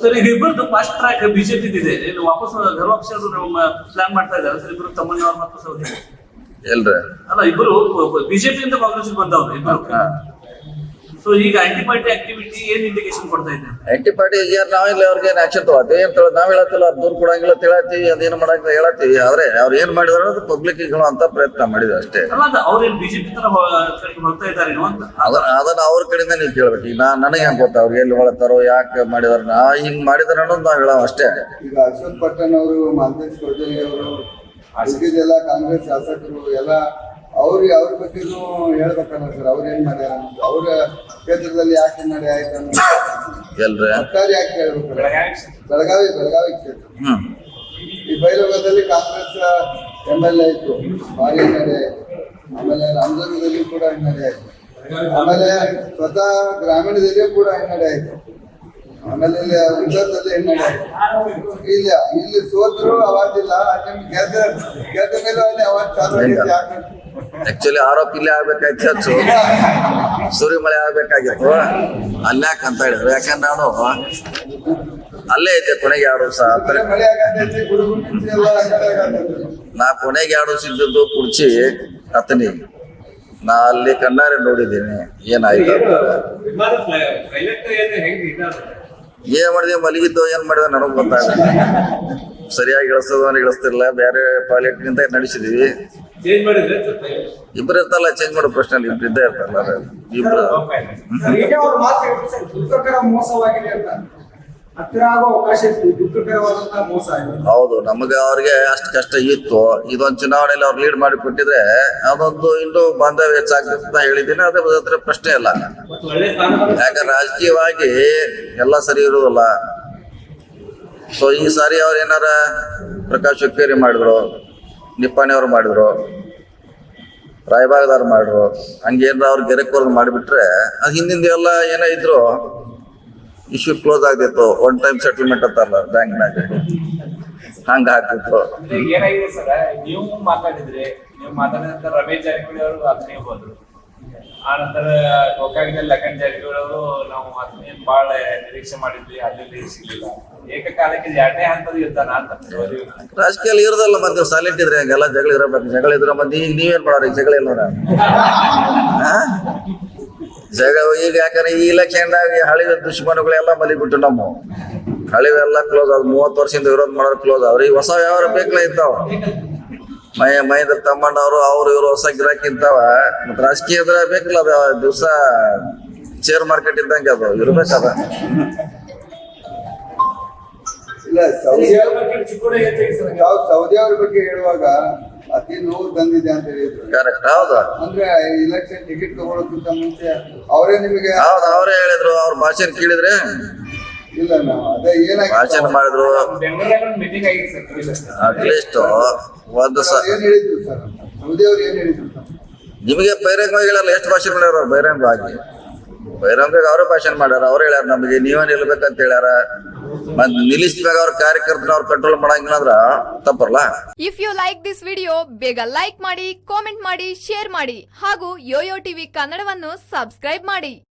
Sir ಈಗ ಇಬ್ಬರದ್ದು fast track BJP ಇದೆ. ಏನು ವಾಪಸ್ ಘರ ವಾಪಸ್ ಪ್ಲಾನ್ ಮಾಡ್ತಾ ಇದ್ದಾರೆ. ಸರ್ ಇಬ್ಬರು ತಮ್ಮಣ್ಣವ್ರ ಮತ್ತು ಸೌದಿ ಎಲ್ರ? ಅಲ್ಲ ಇಬ್ಬರು ಬಿಜೆಪಿ ಅಂತ ಕಾಂಗ್ರೆಸ್ ಬಂದವರು ಇಬ್ಬರು ಸೊ ಈಗ ಆಂಟಿ ಪಾರ್ಟಿ ಆಕ್ಟಿವಿಟಿ ಏನ್ ಇಂಡಿಕೇಶನ್ ಕೊಡ್ತಾ ಇದೆ? ಆಂಟಿ ಪಾರ್ಟಿ ಯಾರು ನಾವಿಲ್ಲ ಅವ್ರಿಗೆ ಏನ್ ಆಕ್ಷನ್ ತಗೋತಿ ಏನ್ ತಗೋ ನಾವ್ ಹೇಳತ್ತಿಲ್ಲ ಅದ್ ದೂರ ಕೊಡಂಗಿಲ್ಲ ತಿಳತ್ತೀವಿ ಅದೇನ್ ಮಾಡಂಗ ಹೇಳತ್ತೀವಿ. ಆದ್ರೆ ಅವ್ರು ಏನ್ ಮಾಡಿದ್ರು ಅದು ಪಬ್ಲಿಕ್ ಅಂತ ಪ್ರಯತ್ನ ಮಾಡಿದ್ರು ಅಷ್ಟೇ. ಅವ್ರೇನ್ ಬಿಜೆಪಿ ತರ ಹೋಗ್ತಾ ಇದ್ದಾರೇನೋ ಅದನ್ನ ಅದನ್ನ ಅವ್ರ ಕಡೆಯಿಂದ ನೀವು ಕೇಳ್ಬೇಕು. ಈಗ ನಾ ನನಗೆ ಹೆಂಗ್ ಗೊತ್ತ? ಅವ್ರಿಗೆ ಎಲ್ಲಿ ಹೊಳತಾರೋ ಯಾಕೆ ಮಾಡಿದಾರ ನಾ ಹಿಂಗ್ ಮಾಡಿದಾರ ಅನ್ನೋದು ನಾವ್ ಹೇಳೋ ಅಷ್ಟೇ. ಈಗ ಅಶೋಕ್ ಪಟ್ಟಣ್ ಅವರು ಮಾಲ್ತೇಶ್ ಕೊಡ್ಲಿ ಅವರು ಉಳಿದಿದ್ದೆಲ್ಲ ಕಾಂಗ್ರೆಸ್ ಶಾಸಕರು ಎಲ್ಲ ಅವ್ರಿಗೆ ಅವ್ರ ಬಗ್ಗೆನೂ ಹೇಳ್ಬೇಕಲ್ಲ ಸರ್ ಅವ್ರ ಏನ್ ಮಾಡ್ಯಾರ. ಅವ್ರ ಕ್ಷೇತ್ರದಲ್ಲಿ ಯಾಕೆ ನಡೆ ಆಯ್ತು ಅನ್ನೋದು ಎಲ್ರ? ಒಟ್ಟಾರೆ ಯಾಕೆ ಹೇಳ್ಬೇಕು? ಬೆಳಗಾವಿ ಬೆಳಗಾವಿ ಕ್ಷೇತ್ರ. ಹ್ಮ್. ಈ ಬೈಲೋಗದಲ್ಲಿ ಕಾಂಗ್ರೆಸ್ ಎಂ ಎಲ್ ಎ ಇತ್ತು. ಭಾರಿ ಹಿನ್ನಡೆ ಆಯ್ತು ಆಮೇಲೆ ರಾಮದುರ್ಗದಲ್ಲಿ ಕೂಡ ಹಿನ್ನಡೆ ಆಯ್ತು ಆಮೇಲೆ ಸ್ವತಃ ಗ್ರಾಮೀಣದಲ್ಲಿಯೂ ಕೂಡ ಹಿನ್ನಡೆ ಆಯ್ತು. ಆಮೇಲೆ ಇಲ್ಲಿ ಆಯ್ತು ಇಲ್ಲ ಇಲ್ಲಿ ಸೋತರು ಅವಾಜಿಲ್ಲ ನಿಮ್ಗೆ ಗೆದ್ದ ಗೆದ್ದ ಮೇಲೆ ಅಲ್ಲಿ ಚಾಲು ಆಕ್ಚುಲಿ ಆರೋಪ ಇಲ್ಲೇ ಆಗ್ಬೇಕಾಯ್ತು ಹೆಚ್ಚು ಸೂರ್ಯಮಳೆ ಆಗ್ಬೇಕಾಗಿತ್ತು. ಅಲ್ಲೇ ಅಂತ ಹೇಳಿದ್ರು. ಯಾಕಂದ್ರೆ ನಾನು ಅಲ್ಲೇ ಐತೆ ಕೊನೆಗೆ ಎರಡು ವರ್ಷ ನಾ ಕೊನೆಗೆ ಎರಡು ವರ್ಷ ಇದ್ದದ್ದು ಕುರ್ಚಿ ಅತನಿ ನಾ ಅಲ್ಲಿ ಕಣ್ಣಾರೆ ನೋಡಿದ್ದೀನಿ. ಏನಾಯ್ತು ಏನು ಮಾಡಿದೆ? ಮಲಗಿದ್ದು ಏನ್ ಮಾಡಿದ ನನಗ್ ಗೊತ್ತಾಗ ಸರಿಯಾಗಿ ಇಳಿಸ್ತದ ಇಳಿಸ್ತಿರ್ಲಿಲ್ಲ. ಬೇರೆ ಪಾಯ್ಲೆಟ್ನಿಂದ ನಡೆಸಿದೀವಿ ಇಬ್ರು ಇರ್ತಲ್ಲ ಚೇಂಜ್ ಮಾಡೋ ಪ್ರಶ್ನೆ ಇಬ್ರು ಇದ್ದೇ ಇರ್ತಾರಲ್ಲ ಇಬ್ರು. ಹತ್ತಿರ ಆಗೋ ಅವಕಾಶ ಇತ್ತು. ದುಃಖಕರವಾದಂತಹ ಮೋಸ ಆಗಿದೆ ಹೌದು ನಮಗೆ ಅವ್ರಿಗೆ ಅಷ್ಟು ಕಷ್ಟ ಇತ್ತು. ಇದೊಂದು ಚುನಾವಣೆಯಲ್ಲಿ ಅವ್ರು ಲೀಡ್ ಮಾಡಿ ಕೊಟ್ಟಿದ್ರೆ ಅದೊಂದು ಇನ್ನು ಬಾಂಧವ್ಯ ಹೆಚ್ಚಾಗ್ತದೆ ಅಂತ ಹೇಳಿದ್ದೀನಿ. ಅದೇ ಅದ್ರ ಪ್ರಶ್ನೆ ಇಲ್ಲ. ಯಾಕಂದ್ರೆ ರಾಜಕೀಯವಾಗಿ ಎಲ್ಲ ಸರಿ ಇರುವುದಿಲ್ಲ. ಸೊ ಈ ಸಾರಿ ಅವ್ರು ಏನಾರ ಪ್ರಕಾಶ್ ಹುಕ್ಕೇರಿ ಮಾಡಿದ್ರು ನಿಪ್ಪಾಣಿ ಅವ್ರು ಮಾಡಿದ್ರು ರಾಯಬಾಗದವ್ರು ಮಾಡಿದ್ರು ಹಂಗೇನಾರ ಅವ್ರು ಗೆರೆಕೋರ್ ಮಾಡಿಬಿಟ್ರೆ ಅದು ಹಿಂದಿಂದ ಎಲ್ಲ ಏನೋ ಇದ್ರು ಇಶ್ಯೂ ಕ್ಲೋಸ್ ಆಗ್ತಿತ್ತು ಒನ್ ಟೈಮ್ ಸೆಟಲ್ಮೆಂಟ್ ಅಂತಾರಲ್ಲ ಬ್ಯಾಂಕ್ನಾಗ. ಹಂಗ ಆಗ್ತಿತ್ತು. ಏನಾಗಿದೆ ಸರ್? ನೀವು ಮಾತಾಡಿದ್ರಿ ನೀವು ಮಾತಾಡಿದ ನಂತರ ರಮೇಶ್ ಜಾರಕಿಹೊಳಿ ಅವರು ಆತ್ಮೀಯ ಹೋದ್ರು ಆ ನಂತರ ಗೋಕಾಕಿನಲ್ಲಿ ಲಖನ್ ಜಾರಕಿಹೊಳಿ ಅವರು ನಾವು ಆತ್ಮೀಯ ಬಹಳ ನಿರೀಕ್ಷೆ ಮಾಡಿದ್ವಿ ಅಲ್ಲಿ ಸಿಗ್ಲಿಲ್ಲ. ಏಕಕಾಲಕ್ಕೆ ಎರಡನೇ ಹಂತದ ಇರ್ತಾನ ಅಂತ ರಾಜಕೀಯ ಇರೋದಲ್ಲ ಮತ್ತೆ ಸೈಲೆಂಟ್ ಇದ್ರೆ ಹಂಗೆಲ್ಲ ಜಗಳ ಇರಬೇಕು ಜಗಳ ಇದ್ರೆ ಮತ್ತೆ ಈಗ ನೀವೇನ್ ಮಾಡೋರಿ? ಜಗಳ ಇಲ್ಲ ಜಗಳ ಈಗ ಯಾಕಂದ್ರೆ ಈ ಇಲೆಕ್ಷನ್ದಾಗ ಹಳಿದ ದುಶ್ಮನುಗಳೆಲ್ಲ ಮಲಿಬಿಟ್ಟು ನಮ್ಮ. ಹಳಿವೆಲ್ಲ ಕ್ಲೋಸ್ ಆದ್ ಮೂವತ್ತು ವರ್ಷದಿಂದ ವಿರೋಧ ಮಾಡೋರು ಕ್ಲೋಸ್ ಅವ್ರು ಈಗ ಹೊಸ ವ್ಯವಹಾರ ಬೇಕಲ್ಲ ಇದ್ದಾವ ಮೈ ಮಹೇಂದ್ರ ತಮ್ಮಣ್ಣವರು ಅವ್ರು ಇವ್ರು ಹೊಸ ಗಿರಾಕಿ ಇದ್ದಾವ. ಮತ್ತೆ ರಾಜಕೀಯ ಇದ್ರೆ ಬೇಕಲ್ಲ ಅದ ದಿವಸ ಶೇರ್ ಮಾರ್ಕೆಟ್ ಇದ್ದಂಗೆ ಅದು, ಇರ್ಬೇಕದ. ಸೌದಿ ಅವ್ರ ಬಗ್ಗೆ ಹೇಳುವಾಗ ಅತಿ ನೋವು ತಂದಿದೆ ಅಂತ ಹೇಳಿದ್ರು. ಕರೆಕ್ಟ್ ಹೌದಾ. ಅಂದ್ರೆ ಇಲೆಕ್ಷನ್ ಟಿಕೆಟ್ ತಗೊಳ್ಳೋಕ್ಕಿಂತ ಮುಂಚೆ ಅವರೇ ನಿಮಗೆ ಹೌದು ಅವರೇ ಹೇಳಿದ್ರು ಅವ್ರ ಭಾಷಣ ಕೇಳಿದ್ರೆ. ಇಲ್ಲ ನಾವು ಅದೇ ಭಾಷಣ ಏನಾಗಿ ಮಾಡಿದ್ರು. ಆಗಿತ್ತು ಸರ್ ಅಟ್ಲೀಸ್ಟ್ ಒಂದು ಸ ಏನ್ ಹೇಳಿದ್ರು ಸರ್ ಸೌದಿ ಅವ್ರು ಏನ್ ಹೇಳಿದ್ರು ನಿಮಗೆ ಬಹಿರಂಗ ಹೇಳಲ್ಲ ಎಷ್ಟು ಭಾಷೆ ಮಾಡ್ಯಾರ ಅವ್ರು? ಬಹಿರಂಗವಾಗಿ. ಬಹಿರಂಗ ಅವರು ಭಾಷಣ ಮಾಡ್ಯಾರ, ಅವ್ರು ಹೇಳ್ಯಾರ ನಮಗೆ, ನೀವೇ ನಿಲ್ಬೇಕಂತ ಹೇಳ್ಯಾರ. ಮತ್ ನಿಲ್ಲಿಸಿದಾಗ ಅವ್ರ ಕಾರ್ಯಕರ್ತನ ಅವ್ರು ಕಂಟ್ರೋಲ್ ಮಾಡಂಗಿಲ್ಲ ಅಂದ್ರ ತಪ್ಪರಲ್ಲ if you like this video ಬೇಗ ಲೈಕ್ ಮಾಡಿ ಕಾಮೆಂಟ್ ಮಾಡಿ ಶೇರ್ ಮಾಡಿ ಹಾಗೂ ಯೋಯೋ ಟಿವಿ ಕನ್ನಡವನ್ನು ಸಬ್ಸ್ಕ್ರೈಬ್ ಮಾಡಿ.